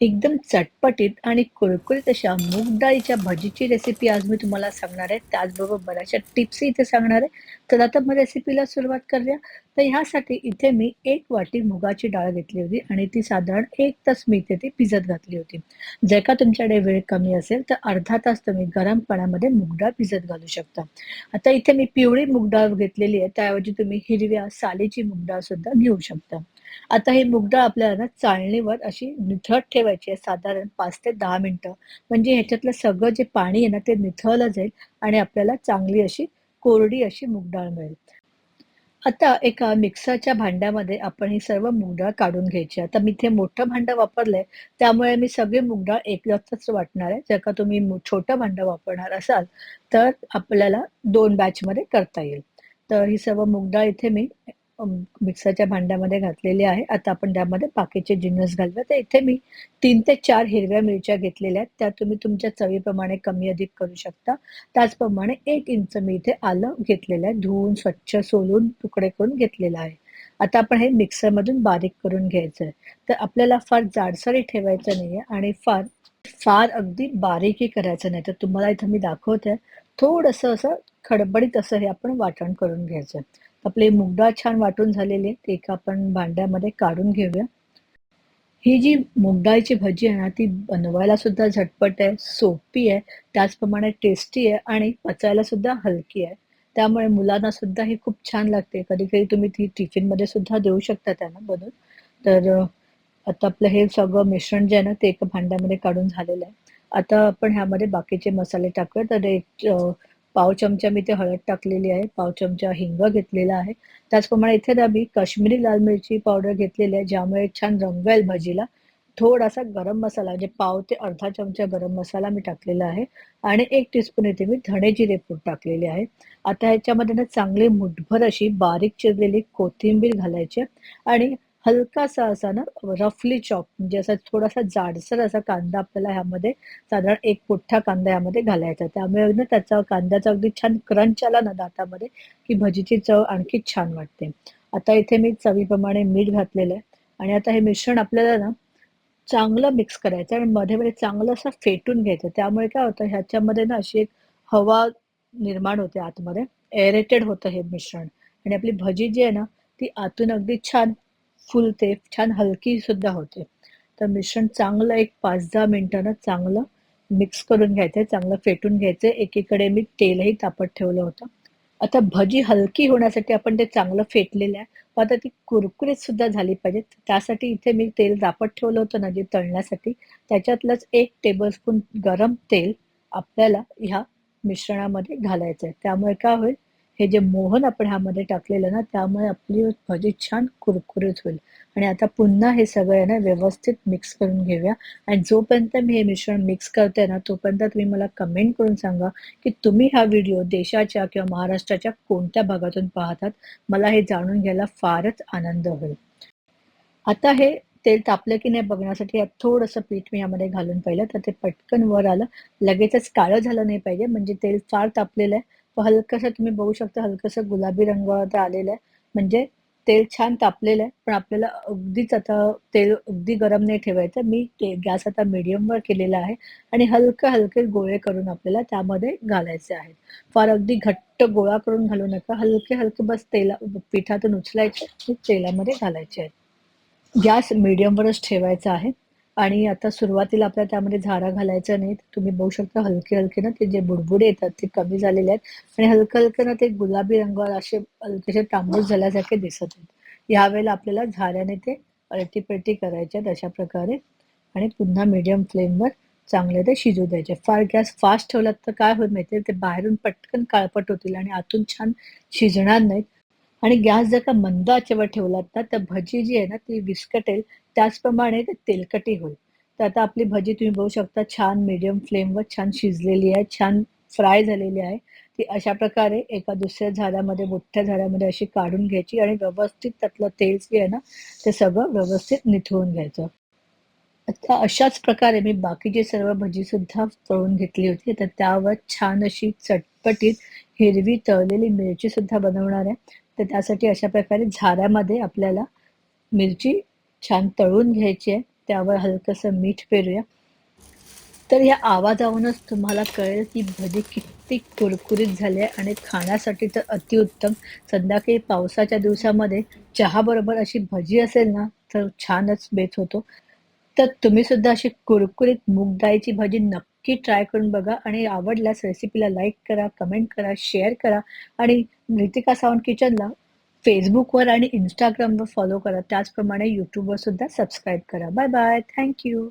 एकदम चटपटीत आणि कुळकुळीत अशा मूग डाळीच्या भजीची रेसिपी आज मी तुम्हाला सांगणार आहे. त्याचबरोबर बऱ्याचशा टिप्स इथे सांगणार आहे. तर आता मग रेसिपीला सुरुवात करूया. तर ह्यासाठी इथे मी एक वाटी मुगाची डाळ घेतली होती आणि ती साधारण एक तास मी इथे ती भिजत घातली होती. जर का तुमच्याकडे वेळ कमी असेल तर अर्धा तास तुम्ही गरम पाण्यामध्ये मुगडाळ भिजत घालू शकता. आता इथे मी पिवळी मूग डाळ घेतलेली आहे. त्याऐवजी तुम्ही हिरव्या सालीची मुगडाळ सुद्धा घेऊ शकता. आता ही मुगडाळ आपल्याला ना चाळणीवर अशी निथळत ठेवायची आहे साधारण पाच ते दहा मिनिटं. म्हणजे ह्याच्यातलं सगळं जे पाणी आहे ना ते निथळलं जाईल आणि आपल्याला चांगली अशी कोरडी अशी मुगडाळ मिळेल. आता एका मिक्सरच्या भांड्यामध्ये आपण ही सर्व मुगडाळ काढून घ्यायची आता मी इथे मोठं भांडं वापरलंय त्यामुळे मी सगळी मुगडाळ एकदाच वाटणार आहे. जर का तुम्ही छोटं भांडं वापरणार असाल तर आपल्याला दोन बॅच मध्ये करता येईल. तर ही सर्व मुगडाळ इथे मी मिक्सरच्या भांड्यामध्ये घातलेले आहे. आता आपण त्यामध्ये बाकीचे जिन्नस घालूया तर इथे मी तीन ते चार हिरव्या मिरच्या घेतलेल्या आहेत. त्या तुम्ही तुमच्या चवीप्रमाणे कमी अधिक करू शकता. त्याचप्रमाणे एक इंच मी इथे आलं घेतलेलं आहे. धुवून स्वच्छ सोलून तुकडे करून घेतलेलं आहे. आता आपण हे मिक्सरमधून बारीक करून घ्यायचं आहे. तर आपल्याला फार जाडसरी ठेवायचं नाहीये आणि फार फार अगदी बारीकही करायचं नाही. तर तुम्हाला इथं मी दाखवते. थोडंसं असं खडबडीत असं हे आपण वाटण करून घ्यायचं आपली मुगडाळ छान वाटून झालेली आहे ते एका आपण भांड्यामध्ये काढून घेऊया. ही जी मुगडाळची भजी आहे ना ती बनवायला सुद्धा झटपट आहे सोपी आहे त्याचप्रमाणे टेस्टी आहे आणि पचायला सुद्धा हलकी आहे. त्यामुळे मुलांना सुद्धा ही खूप छान लागते. कधी कधी तुम्ही ती टिफिनमध्ये सुद्धा देऊ शकता त्यांना बनवून. तर आता आपलं हे सगळं मिश्रण जे आहे ना ते एका भांड्यामध्ये काढून झालेलं आहे. आता आपण ह्यामध्ये बाकीचे मसाले टाकूया तर एक पाव चमचा मी ते हळद टाकलेली आहे पाव चमचा हिंग घेतलेला आहे. त्याचप्रमाणे इथे ना मी काश्मीरी लाल मिरची पावडर घेतलेली आहे ज्यामुळे छान रंग येईल थोडासा गरम मसाला म्हणजे पाव ते अर्धा चमचा गरम मसाला मी टाकलेला आहे. आणि एक टीस्पून इथे मी धणे जिरे पूड टाकलेले आहे. आता ह्याच्यामध्ये ना चांगली मुठभर अशी बारीक चिरलेली कोथिंबीर घालायची आणि हलकासा असा ना रफली चॉप म्हणजे असा थोडासा जाडसर असा कांदा आपल्याला ह्यामध्ये साधारण एक मोठा कांदा यामध्ये घालायचा. त्यामुळे ना त्याचा कांद्याचा अगदी छान क्रंच आला ना दातामध्ये की भजीची चव आणखी छान वाटते. आता इथे मी चवीप्रमाणे मीठ घातलेलं आहे. आणि आता हे मिश्रण आपल्याला ना चांगलं मिक्स करायचं आणि मध्ये मध्ये चांगलं असं फेटून घ्यायचं. त्यामुळे काय होतं ह्याच्यामध्ये ना अशी एक हवा निर्माण होते आतमध्ये. एरेटेड होतं हे मिश्रण. आणि आपली भजी जी आहे ना ती आतून अगदी छान फुलते छान हलकी सुद्धा होते. तर मिश्रण चांगलं एक पाच दहा मिनिटानं चांगलं मिक्स करून घ्यायचंय चांगलं फेटून घ्यायचंय. एकीकडे मी तेलही तापत ठेवलं होतं. आता भजी हलकी होण्यासाठी आपण ते चांगलं फेटलेलं आहे. पण आता ती कुरकुरीत सुद्धा झाली पाहिजे. त्यासाठी इथे मी तेल तापत ठेवलं होतं ना जे तळण्यासाठी. त्याच्यातलंच एक टेबलस्पून गरम तेल आपल्याला ह्या मिश्रणामध्ये घालायचं आहे त्यामुळे काय होईल? हे जे मोहन आपण ह्यामध्ये टाकलेलं ना त्यामुळे आपली भाजी छान कुरकुरीत होईल. आणि आता पुन्हा हे सगळं ना व्यवस्थित मिक्स करून घेऊया. आणि जोपर्यंत मी हे मिश्रण मिक्स करते ना तोपर्यंत तुम्ही मला कमेंट करून सांगा की तुम्ही हा व्हिडिओ देशाच्या किंवा महाराष्ट्राच्या कोणत्या भागातून पाहतात? मला हे जाणून घ्यायला फारच आनंद होईल. आता हे तेल तापलं की नाही बघण्यासाठी थोडंसं पीठ मी यामध्ये घालून पाहिलं तर ते पटकन वर आलं. लगेचच काळं झालं नाही पाहिजे म्हणजे तेल फार तापलेलं आहे. हलकसं तुम्ही बघू शकता हलकसं गुलाबी रंगावर आलेलं आहे. म्हणजे तेल छान तापलेलं आहे पण आपल्याला अगदीच आता तेल अगदी गरम नाही ठेवायचं. मी ते गॅस आता मीडियमवर केलेला आहे आणि हलकं हलके गोळे करून आपल्याला त्यामध्ये घालायचे आहेत. फार अगदी घट्ट गोळा करून घालू नका. हलके हलके बस तेला पिठातून उचलायचे तेलामध्ये घालायचे आहेत. गॅस मीडियमवरच ठेवायचा आहे. आणि आता सुरुवातीला आपल्या त्यामध्ये झारा घालायचा नाही तुम्ही बघू शकता हलके हलके ना ते जे बुडबुडे येतात ते कमी झालेले आहेत. आणि हलकं हलकं ना ते गुलाबी रंगावर असे हलकेसे तांबूस झाल्यासारखे दिसत आहेत. यावेळेला आपल्याला झाऱ्याने ते अलटीपलटी करायचे आहेत अशा प्रकारे. आणि पुन्हा मीडियम फ्लेमवर चांगले ते शिजू द्यायचे. फार गॅस फास्ट ठेवलात तर काय होईल माहितीये ते बाहेरून पटकन काळपट होतील आणि आतून छान शिजणार नाहीत. आणि गॅस जर का मंद आचेवर ठेवलात ना तर भजी जी आहे ना ती विस्कटेल त्याचप्रमाणे ते तेलकटी होईल. तर आता आपली भजी तुम्ही बघू शकता छान मीडियम फ्लेमवर छान शिजलेली आहे छान फ्राय झालेली आहे. ती अशा प्रकारे एका दुसऱ्या झाडामध्ये मोठ्या झाडामध्ये अशी काढून घ्यायची आणि व्यवस्थित त्यातलं तेल जे आहे ना ते सगळं व्यवस्थित निथळून घ्यायचं. आता अशाच प्रकारे मी बाकीची सर्व भजी सुद्धा तळून घेतली होती तर त्यावर छान अशी चटपटीत हिरवी तळलेली मिरची सुद्धा बनवणार आहे. तर त्यासाठी अशा प्रकारे झाऱ्यामध्ये आपल्याला मिरची छान तळून घ्यायची. आहे त्यावर हलकंसं मीठ पेरूया. तर या आवाजावरूनच तुम्हाला कळेल की भजी किती कुरकुरीत झाली आहे आणि खाण्यासाठी तर अतिउत्तम. संध्याकाळी पावसाच्या दिवसामध्ये चहाबरोबर अशी भजी असेल ना तर छानच बेत होतो. तर तुम्ही सुद्धा अशी कुरकुरीत मूग डाळीची भजी नक्की ट्राय करून बघा आणि आवडल्यास रेसिपीला लाईक करा कमेंट करा शेअर करा. आणि मृतिका सावंत किचनला फेसबुकवर आणि इंस्टाग्रामवर फॉलो करा. त्याचप्रमाणे यूट्यूबवर सुद्धा सबस्क्राईब करा. Bye bye thank you